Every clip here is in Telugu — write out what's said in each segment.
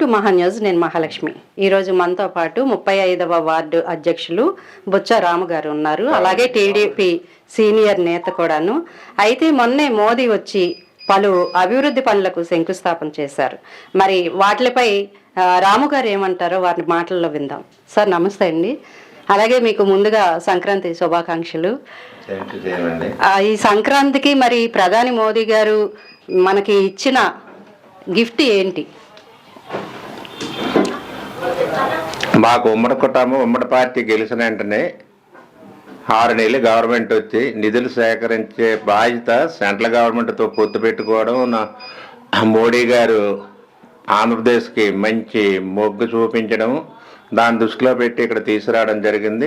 టు మహా న్యూస్. నేను మహాలక్ష్మి. ఈరోజు మనతో పాటు ముప్పై ఐదవ వార్డు అధ్యక్షులు బుచ్చ రాము గారు ఉన్నారు. అలాగే టీడీపీ సీనియర్ నేత కూడాను. అయితే మొన్నే మోదీ వచ్చి పలు అభివృద్ధి పనులకు శంకుస్థాపన చేశారు. మరి వాటిపై రాము గారు ఏమంటారో వారి మాటల్లో విందాం. సార్ నమస్తే అండి. అలాగే మీకు ముందుగా సంక్రాంతి శుభాకాంక్షలు. ఈ సంక్రాంతికి మరి ప్రధాని మోదీ గారు మనకి ఇచ్చిన గిఫ్ట్ ఏంటి? మాకు ఉమ్మడి కుటుంబం ఉమ్మడి పార్టీ గెలిచిన వెంటనే ఆరు నెలలు గవర్నమెంట్ వచ్చి నిధులు సేకరించే బాధ్యత సెంట్రల్ గవర్నమెంట్తో పొత్తు పెట్టుకోవడం నా- మోడీ గారు ఆంధ్రప్రదేశ్కి మంచి మొగ్గు చూపించడం దాన్ని దృష్టిలో పెట్టి ఇక్కడ తీసుకురావడం జరిగింది.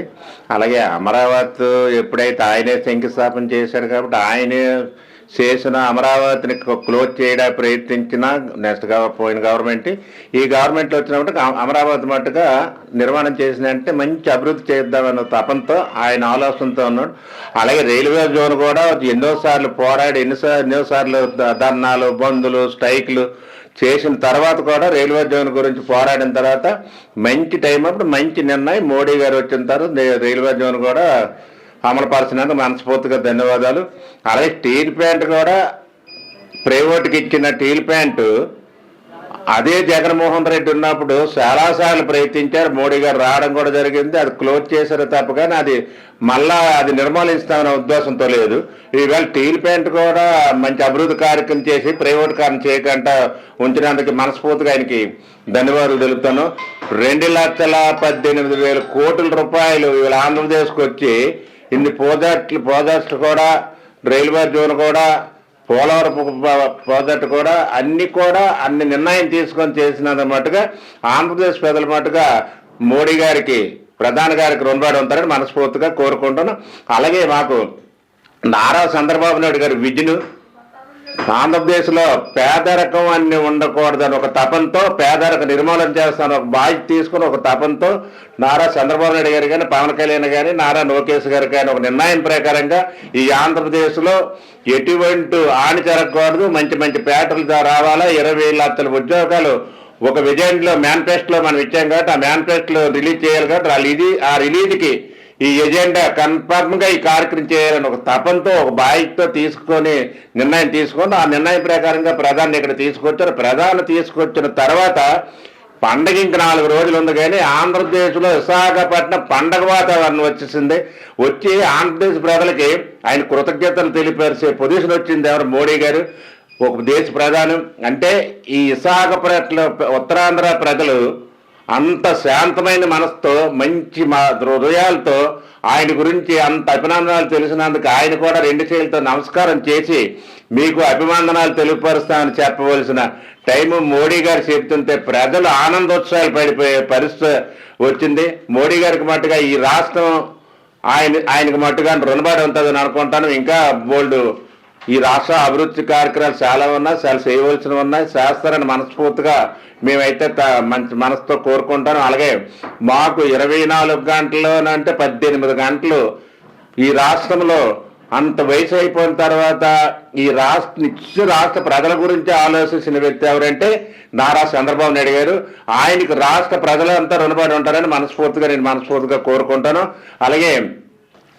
అలాగే అమరావతి ఎప్పుడైతే ఆయనే శంకుస్థాపన చేశారు కాబట్టి ఆయనే చేసిన అమరావతిని క్లోజ్ చేయడానికి ప్రయత్నించిన నెక్స్ట్ పోయిన గవర్నమెంట్. ఈ గవర్నమెంట్ వచ్చినప్పుడు అమరావతి మట్టుగా నిర్మాణం చేసినంటే మంచి అభివృద్ధి చేద్దామన్న తపంతో ఆయన ఆలోచనతో ఉన్నాడు. అలాగే రైల్వే జోన్ కూడా ఎన్నోసార్లు పోరాడి ఎన్నిసార్లు ఎన్నోసార్లు ధర్నాలు బందులు స్ట్రైక్లు చేసిన తర్వాత కూడా రైల్వే జోన్ గురించి పోరాడిన తర్వాత మంచి టైం అప్పుడు మంచి నిర్ణయం మోడీ గారు వచ్చిన తర్వాత రైల్వే జోన్ కూడా అమలుపరిచినందుకు మనస్ఫూర్తిగా ధన్యవాదాలు. అలాగే స్టీల్ ప్లాంట్ కూడా ప్రైవేట్కి ఇచ్చిన స్టీల్ ప్లాంట్ అదే జగన్మోహన్ రెడ్డి ఉన్నప్పుడు చాలాసార్లు ప్రయత్నించారు. మోడీ గారు రావడం కూడా జరిగింది. అది క్లోజ్ చేశారు తప్ప కానీ అది మళ్ళా అది నిర్మూలిస్తామనే ఉద్దేశంతో లేదు. ఈవేళ స్టీల్ ప్లాంట్ కూడా మంచి అభివృద్ధి కార్యక్రమం చేసి ప్రైవేట్ కారం చేయకుండా ఉంచినందుకు మనస్ఫూర్తిగా ఆయనకి ధన్యవాదాలు తెలుపుతాను. రెండు లక్షల పద్దెనిమిది వేల కోట్ల రూపాయలు ఇవాళ ఆంధ్రప్రదేశ్కి వచ్చి ఇన్ని ప్రాజెక్టులు ప్రాజెక్టులు కూడా రైల్వే జోన్ కూడా పోలవరం ప్రాజెక్టు కూడా అన్ని కూడా అన్ని నిర్ణయం తీసుకొని చేసినంత మటుగా ఆంధ్రప్రదేశ్ ప్రజల మటుగా మోడీ గారికి ప్రధాని గారికి రుణపడి ఉంటారని మనస్ఫూర్తిగా కోరుకుంటున్నాం. అలాగే మాకు నారా చంద్రబాబు నాయుడు గారి విజన్ ఆంధ్రప్రదేశ్లో పేదరికం అన్ని ఉండకూడదని ఒక తపంతో పేదరిక నిర్మూలన చేస్తాను ఒక బాధ్యత తీసుకుని ఒక తపంతో నారా చంద్రబాబు నాయుడు గారు కానీ పవన్ కళ్యాణ్ కానీ నారా లోకేష్ గారు కానీ ఒక నిర్ణయం ప్రకారంగా ఈ ఆంధ్రప్రదేశ్లో ఎటువంటి హాని జరగకూడదు. మంచి మంచి పేటలు రావాలా. ఇరవై లక్షల ఉద్యోగాలు ఒక విజయంలో మేనిఫెస్టోలో మనం ఇచ్చాం కాబట్టి ఆ మేనిఫెస్టోలో రిలీజ్ చేయాలి కాబట్టి ఆ రిలీజ్ ఆ రిలీజ్కి ఈ ఎజెండా కన్ఫర్మ్గా ఈ కార్యక్రమం చేయాలని ఒక తపంతో ఒక బాధ్యతతో తీసుకొని నిర్ణయం తీసుకొని ఆ నిర్ణయం ప్రకారంగా ప్రధాని ఇక్కడ తీసుకొచ్చారు. ప్రధాని తీసుకొచ్చిన తర్వాత పండగ ఇంక నాలుగు రోజులు ఉంది కానీ ఆంధ్రప్రదేశ్లో విశాఖపట్నం పండగ వాతావరణం వచ్చేసింది. వచ్చి ఆంధ్రప్రదేశ్ ప్రజలకి ఆయన కృతజ్ఞతలు తెలిపేసే పొజిషన్ వచ్చింది ఎవరు? మోడీ గారు. ఒక దేశ ప్రధానం. అంటే ఈ విశాఖపట్నం ఉత్తరాంధ్ర ప్రజలు అంత శాంతమైన మనసుతో మంచి మా హృదయాలతో ఆయన గురించి అంత అభినందనాలు తెలిసినందుకు ఆయన కూడా రెండు చేతులతో నమస్కారం చేసి మీకు అభినందనాలు తెలియపరుస్తామని చెప్పవలసిన టైం మోడీ గారు చెప్తుంటే ప్రజలు ఆనందోత్సవాలు పడిపోయే పరిస్థితి వచ్చింది. మోడీ గారికి మట్టుగా ఈ రాష్ట్రం ఆయన ఆయనకు మట్టుగా రుణపడి ఉంటుందని అనుకుంటాను. ఇంకా బోల్డ్ ఈ రాష్ట్ర అభివృద్ధి కార్యక్రమాలు చాలా ఉన్నాయి చాలా చేయవలసినవి ఉన్నాయి చేస్తారని మనస్ఫూర్తిగా మేమైతే త- మంచి మనసుతో కోరుకుంటాను. అలాగే మాకు ఇరవై నాలుగు గంటలు అంటే పద్దెనిమిది గంటలు ఈ రాష్ట్రంలో అంత వయసు అయిపోయిన తర్వాత ఈ రాష్ట్ర నిత్య రాష్ట్ర ప్రజల గురించి ఆలోచించిన వ్యక్తి ఎవరంటే నారా చంద్రబాబు నాయుడు గారు. ఆయనకు రాష్ట్ర ప్రజలంతా రుణపడి ఉంటారని మనస్ఫూర్తిగా నేను మనస్ఫూర్తిగా కోరుకుంటాను. అలాగే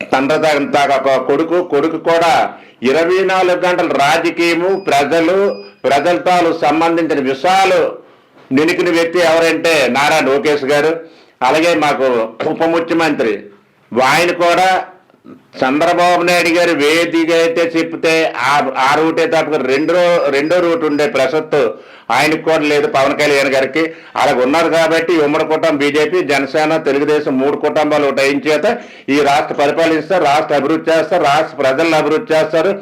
తండ్రి తాగ కొడుకు కొడుకు కూడా ఇరవై నాలుగు గంటల రాజకీయము ప్రజలు ప్రజలతో సంబంధించిన విషయాలు నిలికిన వ్యక్తి ఎవరంటే నారా లోకేష్ గారు. అలాగే మాకు ఉప ముఖ్యమంత్రి. ఆయన కూడా చంద్రబాబు నాయుడు గారు వేదిక అయితే చెప్తే ఆ ఆ రూటే తప్ప రెండో రెండో రూట్ ఉండే ప్రసత్తు ఆయనకు కూడా లేదు. పవన్ కళ్యాణ్ గారికి అలాగ ఉన్నారు కాబట్టి ఉమ్మడి కుటుంబం బీజేపీ జనసేన తెలుగుదేశం మూడు కుటుంబాలు ఒకటి చేత ఈ రాష్ట్ర పరిపాలిస్తారు రాష్ట్ర అభివృద్ధి చేస్తారు రాష్ట్ర ప్రజలను అభివృద్ధి చేస్తారు.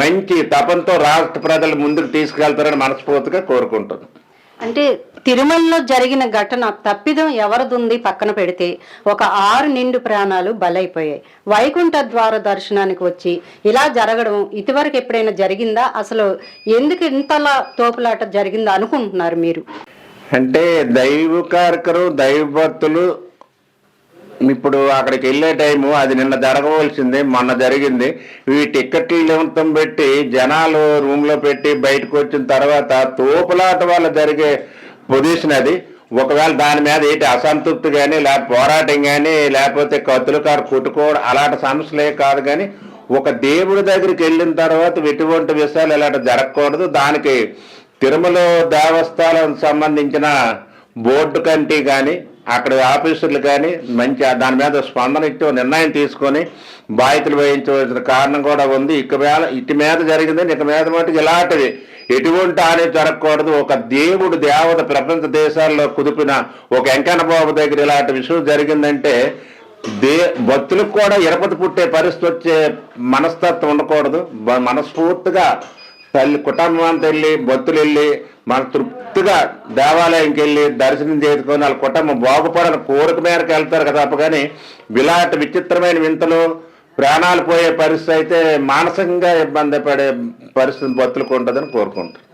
మంచి తపంతో రాష్ట్ర ప్రజలు ముందుకు తీసుకెళ్తారని మనస్ఫూర్తిగా కోరుకుంటున్నాను అంటే తిరుమలలో జరిగిన ఘటన తప్పిదం ఎవరిదుంది పక్కన పెడితే ఒక ఆరు నిండు ప్రాణాలు బలైపోయాయి. వైకుంఠ ద్వార దర్శనానికి వచ్చి ఇలా జరగడం ఇదివరకు ఎప్పుడైనా జరిగిందా? అసలు ఎందుకు ఇంతలా తోపులాట జరిగిందా అనుకుంటున్నారు మీరు? అంటే దైవ కార్యక్రమం దైవ భక్తులు ఇప్పుడు అక్కడికి వెళ్ళే టైము అది నిన్న జరగవలసింది మొన్న జరిగింది. ఈ టిక్కెట్లు నిమిత్తం పెట్టి జనాలు రూమ్లో పెట్టి బయటకు వచ్చిన తర్వాత తోపులాట వల్ల జరిగే పొజిషన్ అది ఒకవేళ దాని మీద ఏంటి అసంతృప్తి కానీ లేకపోతే పోరాటం కానీ లేకపోతే కత్తులు కారు కొట్టుకోవడం అలాంటి సమస్యలే కాదు కానీ ఒక దేవుడి దగ్గరికి వెళ్ళిన తర్వాత ఎటువంటి విషయాలు ఇలాంటి జరగకూడదు. దానికి తిరుమల దేవస్థానం సంబంధించిన బోర్డు కంటే కానీ అక్కడ ఆఫీసర్లు కానీ మంచి దాని మీద స్పందన ఇచ్చి నిర్ణయం తీసుకొని బాధ్యతలు వహించవలసిన కారణం కూడా ఉంది. ఇక మీద ఇటు మీద జరిగింది ఇక మీద మటుకు ఇలాంటివి ఎటువంటి హాని జరగకూడదు. ఒక దేవుడు దేవత ప్రపంచ దేశాల్లో కుదిపిన ఒక వెంకన్న బాబు దగ్గర ఇలాంటి విషయం జరిగిందంటే దే భక్తులకు కూడా ఇరపతి పుట్టే పరిస్థితి వచ్చే మనస్తత్వం ఉండకూడదు. మనస్ఫూర్తిగా తల్లి కుటుంబం అంతా వెళ్ళి భక్తులు వెళ్ళి మన తృప్తిగా దేవాలయంకి వెళ్ళి దర్శనం చేసుకొని వాళ్ళ కుటుంబం బాగుపడాలని కోరిక మేరకు వెళ్తారు కదా తప్ప కానీ ఇలాంటి విచిత్రమైన వింతలు ప్రాణాలు పోయే పరిస్థితి అయితే మానసికంగా ఇబ్బంది పడే పరిస్థితి బతులకు ఉంటుందని కోరుకుంటారు